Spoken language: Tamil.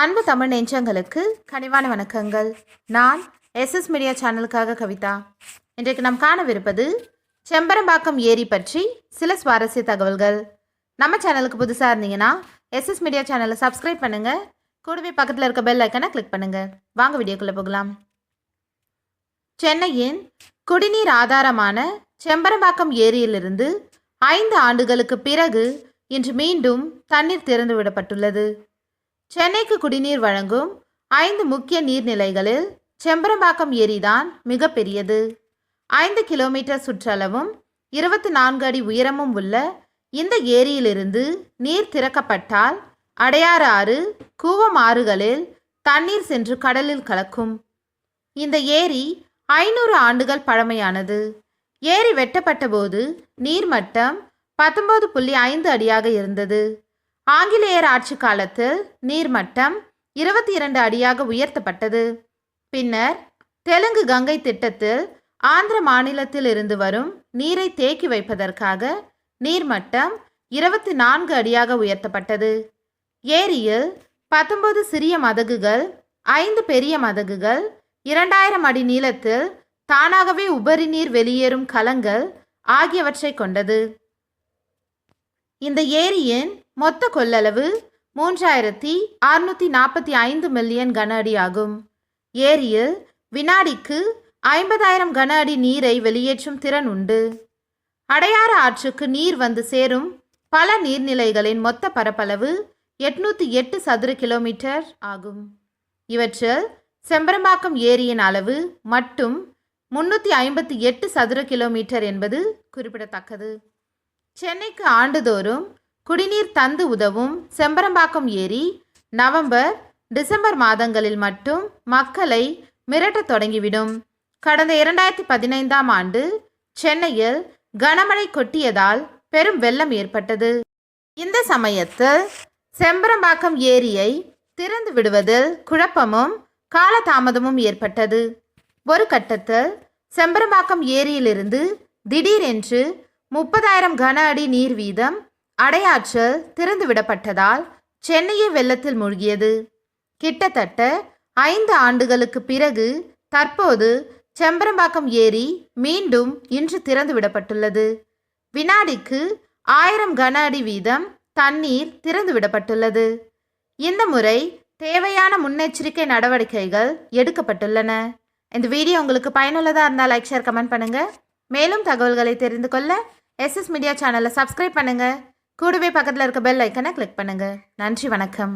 அன்பு தமிழ் நெஞ்சங்களுக்கு கனிவான வணக்கங்கள். நான் எஸ்எஸ் மீடியா சேனலுக்காக கவிதா. இன்றைக்கு நாம் காணவிருப்பது செம்பரம்பாக்கம் ஏரி பற்றி சில சுவாரஸ்ய தகவல்கள். நம்ம சேனலுக்கு புதுசாக இருந்தீங்கன்னா எஸ்எஸ் மீடியா சேனலை சப்ஸ்கிரைப் பண்ணுங்கள் கூடவே பக்கத்தில் இருக்க பெல் ஐக்கனை கிளிக் பண்ணுங்கள் வாங்க வீடியோக்குள்ளே போகலாம். சென்னையின் குடிநீர் ஆதாரமான செம்பரம்பாக்கம் ஏரியிலிருந்து ஐந்து ஆண்டுகளுக்கு பிறகு இன்று மீண்டும் தண்ணீர் திறந்து விடப்பட்டுள்ளது சென்னைக்கு குடிநீர் வழங்கும் ஐந்து முக்கிய நீர்நிலைகளில் செம்பரம்பாக்கம் ஏரிதான் மிகப்பெரியது. ஐந்து கிலோமீட்டர் சுற்றளவும் இருபத்தி நான்கு அடி உயரமும் உள்ள இந்த ஏரியிலிருந்து நீர் திறக்கப்பட்டால் அடையாறு ஆறு கூவம் ஆறுகளில் தண்ணீர் சென்று கடலில் கலக்கும். இந்த ஏரி ஐநூறு ஆண்டுகள் பழமையானது. ஏரி வெட்டப்பட்டபோது நீர்மட்டம் பத்தொன்பது புள்ளி ஐந்து அடியாக இருந்தது. ஆங்கிலேயர் ஆட்சி காலத்தில் நீர்மட்டம் இருபத்தி இரண்டு அடியாக உயர்த்தப்பட்டது. பின்னர் தெலுங்கு கங்கை திட்டத்தில் ஆந்திர மாநிலத்தில் இருந்து வரும் நீரை தேக்கி வைப்பதற்காக நீர்மட்டம் இருபத்தி நான்கு அடியாக உயர்த்தப்பட்டது. ஏரியில் பத்தொன்பது சிறிய மதகுகள் ஐந்து பெரிய மதகுகள் இரண்டாயிரம் அடி நீளத்தில் தானாகவே உபரி நீர் வெளியேறும் கலங்கள் ஆகியவற்றை கொண்டது. இந்த ஏரியின் மொத்த கொள்ளளவு மூன்றாயிரத்தி அறுநூற்றி நாற்பத்தி ஐந்து மில்லியன் கன அடி ஆகும். ஏரியில் வினாடிக்கு ஐம்பதாயிரம் கன அடி நீரை வெளியேற்றும் திறன் உண்டு. அடையாறு ஆற்றுக்கு நீர் வந்து சேரும் பல நீர்நிலைகளின் மொத்த பரப்பளவு எட்நூற்றி எட்டு சதுர கிலோமீட்டர் ஆகும். இவற்றில் செம்பரம்பாக்கம் ஏரியின் அளவு மட்டும் முன்னூற்றி ஐம்பத்தி எட்டு சதுர கிலோமீட்டர் என்பது குறிப்பிடத்தக்கது. சென்னைக்கு ஆண்டுதோறும் குடிநீர் தந்து உதவும் செம்பரம்பாக்கம் ஏரி நவம்பர் டிசம்பர் மாதங்களில் மட்டும் மக்களை மிரட்டத் தொடங்கிவிடும். கடந்த இரண்டாயிரத்தி பதினைந்தாம் ஆண்டு சென்னையில் கனமழை கொட்டியதால் பெரும் வெள்ளம் ஏற்பட்டது. இந்த சமயத்தில் செம்பரம்பாக்கம் ஏரியை திறந்து விடுவதில் குழப்பமும் காலதாமதமும் ஏற்பட்டது. ஒரு கட்டத்தில் செம்பரம்பாக்கம் ஏரியிலிருந்து திடீரென்று முப்பதாயிரம் கன அடி நீர் வீதம் அடையாற்றல் திறந்து விடப்பட்டதால் வெள்ளத்தில் மூழ்கியது. கிட்டத்தட்ட ஐந்து ஆண்டுகளுக்கு பிறகு தற்போது செம்பரம்பாக்கம் ஏரி மீண்டும் இன்று திறந்து விடப்பட்டுள்ளது வினாடிக்கு ஆயிரம் கன அடி வீதம் தண்ணீர் திறந்து விடப்பட்டுள்ளது இந்த முறை தேவையான முன்னெச்சரிக்கை நடவடிக்கைகள் எடுக்கப்பட்டுள்ளன. இந்த வீடியோ உங்களுக்கு பயனுள்ளதாக இருந்தால் லைக் ஷேர் கமெண்ட் பண்ணுங்கள் மேலும் தகவல்களை தெரிந்து கொள்ள எஸ்எஸ் மீடியா சேனலை சப்ஸ்கிரைப் பண்ணுங்கள் கூடவே பக்கத்தில் இருக்க பெல் ஐக்கனை கிளிக் பண்ணுங்கள் நன்றி வணக்கம்.